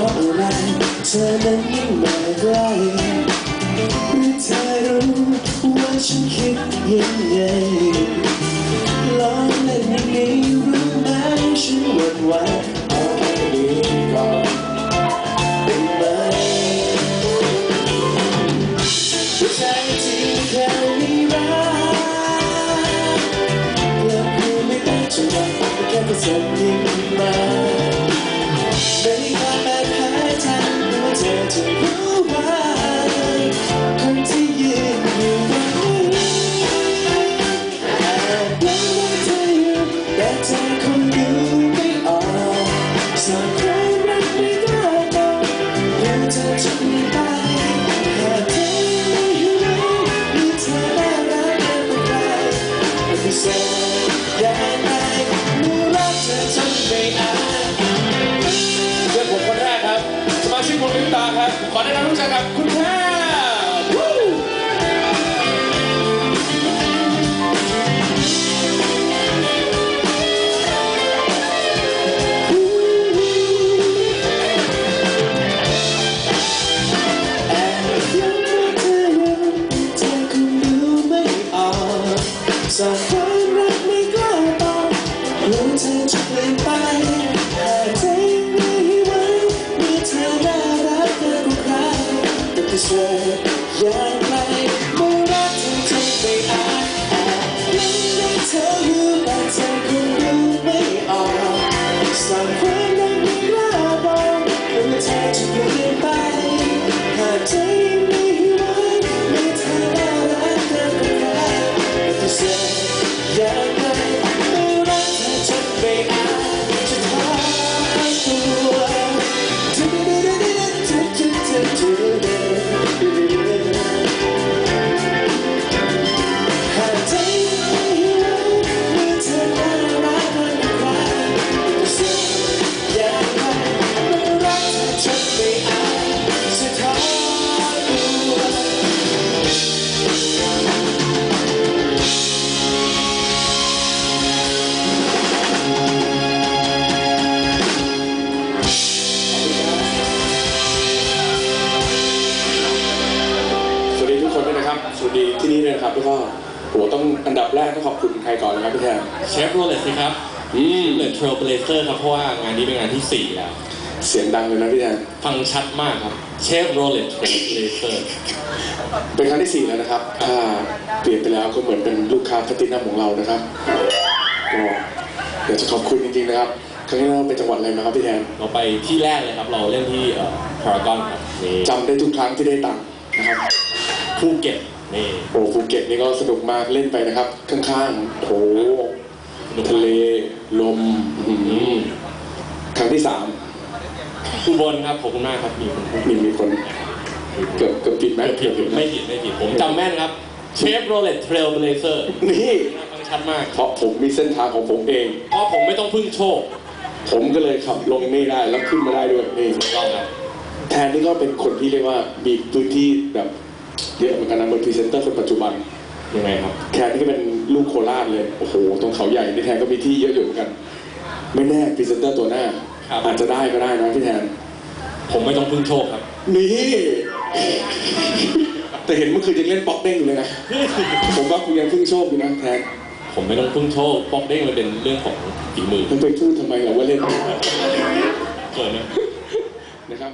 ราะอะไรเธอนั้นยิ่งมาใกล้หรือเธอรู้ว่าฉันคิดยังไงลองเล่นอย่างนี้รู้ไหมฉันหวั่นไหวเอาแค่นี้ก่อนได้ไหมผู้ชายที่แค่มีรักแล้วคือไม่ได้จะรักแค่ผสมยิ้มม ปฏิเสธยังไงเมื่อรักเธอจนไม่อาจเพื่อนผมคนแรกครับ สมาชิกวงลิปตาครับ ขอแนะนำรู้จักกับคุณแพ day สวัสดีที่นี่ด้วยนะครับแล้วก็โหต้องอันดับแรกต้องขอบคุณใครก่อนนะครับพี่แทนเชฟโรเลตสิครับอืมเลตเทรลเบลเซอร์ครับเพราะว่างานนี้เป็นงานที่ 4 แล้ว เสียงดังเลยนะพี่แทนฟังชัดมากครับเชฟโรเลตเทรลเบลเซอร์เป็นครั้งที่สี่แล้วนะครับถ้าเปลี่ยนไปแล้วก็เหมือนเป็นลูกค้าแพลตตินัมของเรานะครับก็อยากจะขอบคุณจริงๆนะครับครั้งนี้เราไปจังหวัดอะไรมาครับพี่แทนเราไปที่แรกเลยครับ เราเล่นที่พารากอนครับนี่จำได้ทุกครั้งที่ได้ตังค์นะครับภูเก็ต นี่โอ้ภูเก็ตนี่ก็สนุกมากเล่นไปนะครับ ข้างๆโถทะเลลมอื้อหือครั้งที่สามอุบลครับขอบคุณมากครับมีคนพูดมีมีคนเกือบเกือบผิดไหมผิดผิดนะไม่ผิดไม่ผิดผมจำแม่นครับเชฟโรเลตเทรลเบลเซอร์นี่ฟังชัดมากเพราะผมมีเส้นทางของผมเอง เพราะผมไม่ต้องพึ่งโชคผมก็เลยขับลงนี่ได้แล้วขึ้นมาได้ด้วยนี่ถูกต้องครับ แทนนี่ก็เป็นคนที่เรียกว่ามีพื้นที่แบบ เยอะเหมือนกันนะเป็นพรีเซนเตอร์คนปัจจุบันยังไงครับแทนนี่ก็เป็นลูกโคราชเลยโอ้โหตรงเขาใหญ่นี่แทนก็มีที่เยอะอยู่เหมือนกัน ไม่แน่พรีเซนเตอร์ตัวหน้า ครับ อาจจะได้ก็ได้นะพี่แทนผมไม่ต้องพึ่งโชคครับ นี่ แต่เห็นเมื่อคืนยังเล่นป๊อกเด้งอยู่เลยนะผมว่าคุณยังพึ่งโชคอยู่นะแทนผมไม่ต้องพึ่งโชคป๊อกเด้งมันเป็นเรื่องของฝีมือมันไปพูดทำไมเราว่าเล่นเกิดนะนะครับ